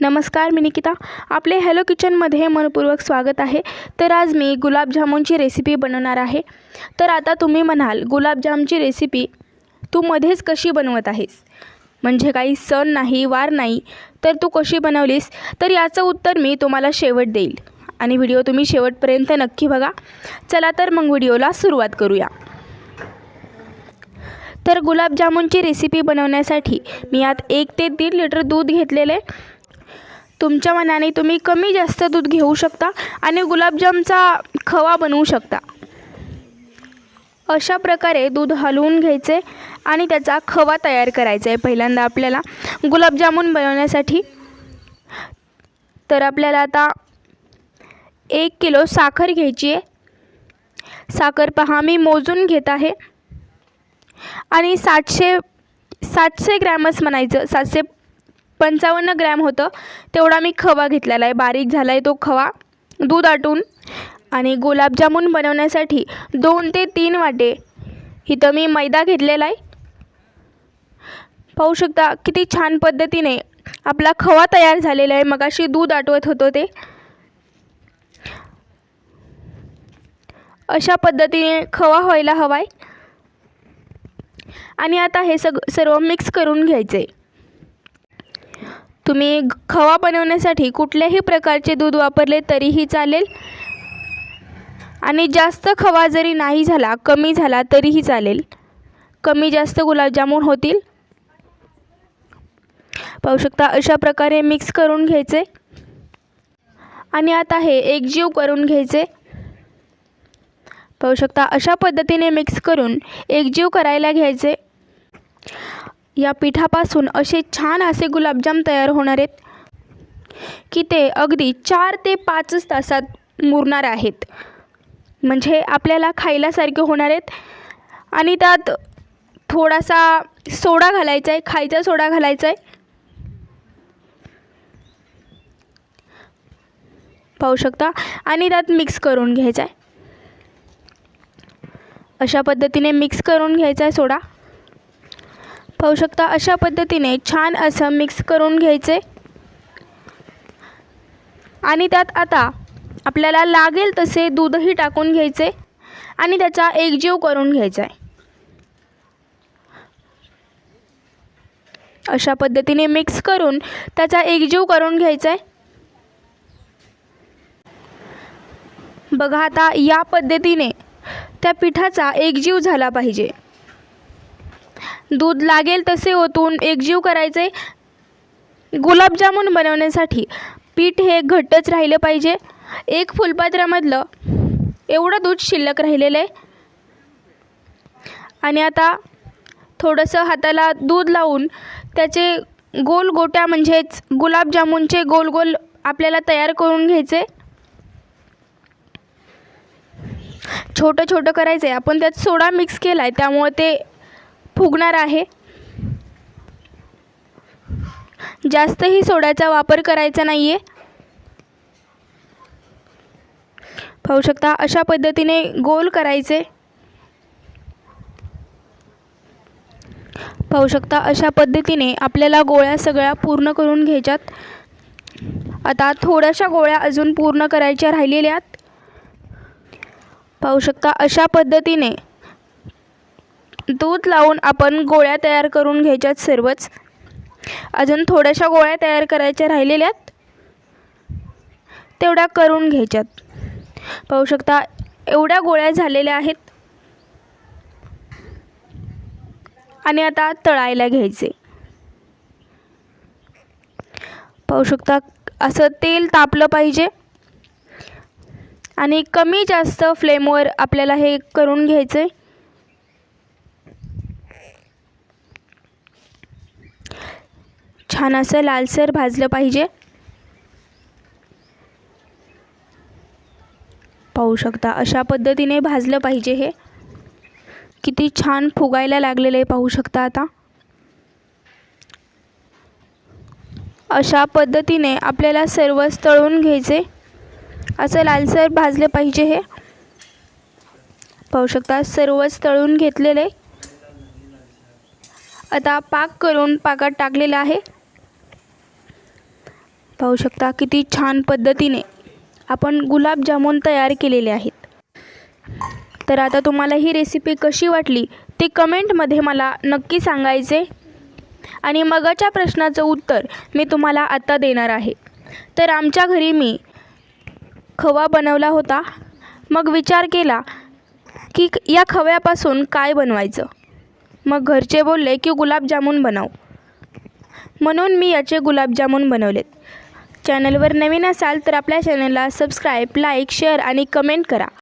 नमस्कार मी निकिता. आपले हॅलो किचनमध्ये मनपूर्वक स्वागत आहे. तर आज मी गुलाबजामुनची रेसिपी बनवणार आहे. तर आता तुम्ही म्हणाल गुलाबजामची रेसिपी तू मध्येच कशी बनवत आहेस? म्हणजे काही सण नाही वार नाही तर तू कशी बनवलीस? तर याचं उत्तर मी तुम्हाला शेवट देईल. आणि व्हिडिओ तुम्ही शेवटपर्यंत नक्की बघा. चला तर मग व्हिडिओला सुरुवात करूया. तर गुलाबजामुनची रेसिपी बनवण्यासाठी मी यात एक ते दीड लिटर दूध घेतलेले तुमच्या मनाने तुम्ही कमी जास्त दूध घेऊ शकता आणि गुलाबजामचा खवा बनवू शकता. अशा प्रकारे दूध हलवून घ्यायचे आणि त्याचा खवा तयार करायचा आहे पहिल्यांदा आपल्याला गुलाबजामुन बनवण्यासाठी. तर आपल्याला आता एक किलो साखर घ्यायची आहे. साखर पहा मी मोजून घेत आहे. आणि सातशे सातशे ग्रॅमच म्हणायचं सातशे पंचावन्न ग्रॅम होतं. तेवढा मी खवा घेतलेला आहे. बारीक झाला आहे तो खवा. दूध आटून आणि गुलाबजामुन बनवण्यासाठी दोन ते तीन वाटे इथं मी मैदा घेतलेला आहे. पाहू शकता किती छान पद्धतीने आपला खवा तयार झालेला आहे. मगाशी दूध आटवत होतो ते. अशा पद्धतीने खवा व्हायला हवा आहे आणि आता हे सग सर्व मिक्स करून घ्यायचे आहे तुम्ही खवा बनवण्यासाठी कुठल्याही प्रकारचे दूध वापरले तरीही चालेल. आणि जास्त खवा जरी नाही झाला कमी झाला तरीही चालेल. कमी जास्त गुलाबजामून होतील. पाहू शकता अशा प्रकारे मिक्स करून घ्यायचे. आणि आता हे एकजीव करून घ्यायचे. पाहू शकता अशा पद्धतीने मिक्स करून एकजीव करायला घ्यायचे. या पिठापासून असे छान असे गुलाबजाम तयार होणार आहेत की ते अगदी चार ते पाचच तासात मुरणार आहेत. म्हणजे आपल्याला खायलासारखे होणार आहेत. आणि त्यात थोडासा सोडा घालायचा आहे खायचा सोडा घालायचा आहे पाहू शकता? आणि त्यात मिक्स करून घ्यायचा आहे अशा पद्धतीने मिक्स करून घ्यायचा आहे सोडा. पाहू शकता. अशा पद्धतीने छान असं मिक्स करून घ्यायचे. आणि त्यात आता आपल्याला लागेल तसे दूधही टाकून घ्यायचे आणि त्याचा एकजीव करून घ्यायचा आहे. अशा पद्धतीने मिक्स करून त्याचा एकजीव करून घ्यायचा आहे. बघा आता या पद्धतीने त्या पिठाचा एकजीव झाला पाहिजे. दूध लागेल तसे ओतून एकजीव करायचे. गुलाबजामुन बनवण्यासाठी पीठ हे घट्टच राहिलं पाहिजे. एक फुलपात्रामधलं एवढं दूध शिल्लक राहिलेलं आहे. आणि आता थोडंसं हाताला दूध लावून त्याचे गोल गोट्या म्हणजेच गुलाबजामुनचे गोल गोल आपल्याला तयार करून घ्यायचे. छोटं छोटं करायचं आहे आपण त्यात सोडा मिक्स केला आहे त्यामुळं ते फुगणार आहे. जास्तही सोड्याचा वापर करायचा नाही आहे पाहू शकता अशा पद्धतीने गोल करायचे. पाहू शकता अशा पद्धतीने आपल्याला गोळ्या सगळ्या पूर्ण करून घ्यायच्यात. आता थोड्याशा गोळ्या अजून पूर्ण करायच्या राहिलेल्या आहेत पाहू शकता अशा पद्धतीने दूध लावून आपण गोळ्या तयार करून घ्यायच्यात सर्वच. अजून थोड्याशा गोळ्या तयार करायच्या राहिलेल्यात. तेवढ्या करून घ्यायच्यात. पाहू शकता एवढ्या गोळ्या झालेल्या आहेत. आणि आता तळायला घ्यायचे. पाहू शकता असं तेल तापलं पाहिजे. आणि कमी जास्त फ्लेमवर आपल्याला हे करून घ्यायचं आहे छान असं लालसर भाजलं पाहिजे. पाहू शकता अशा पद्धतीने भाजलं पाहिजे हे. किती छान फुगायला लागलेलं आहे पाहू शकता आता. अशा पद्धतीने आपल्याला सर्वच तळून घ्यायचे. असं लालसर भाजलं पाहिजे हे. पाहू शकता सर्वच तळून घेतलेलं आहे. आता पाक करून पाकात टाकलेला आहे. पाहू शकता किती छान पद्धतीने आपण गुलाबजामुन तयार केलेले आहेत. तर आता तुम्हाला ही रेसिपी कशी वाटली ते कमेंटमध्ये मला नक्की सांगायचे. आणि मगाच्या प्रश्नाचं उत्तर मी तुम्हाला आत्ता देणार आहे. तर आमच्या घरी मी खवा बनवला होता. मग विचार केला की या खव्यापासून काय बनवायचं? मग घरचे बोलले की गुलाबजामुन बनव. म्हणून मी याचे गुलाबजामुन बनवलेत. चॅनलवर नवीन असाल तर आपल्या चॅनलला सबस्क्राईब लाईक शेअर आणि कमेंट करा.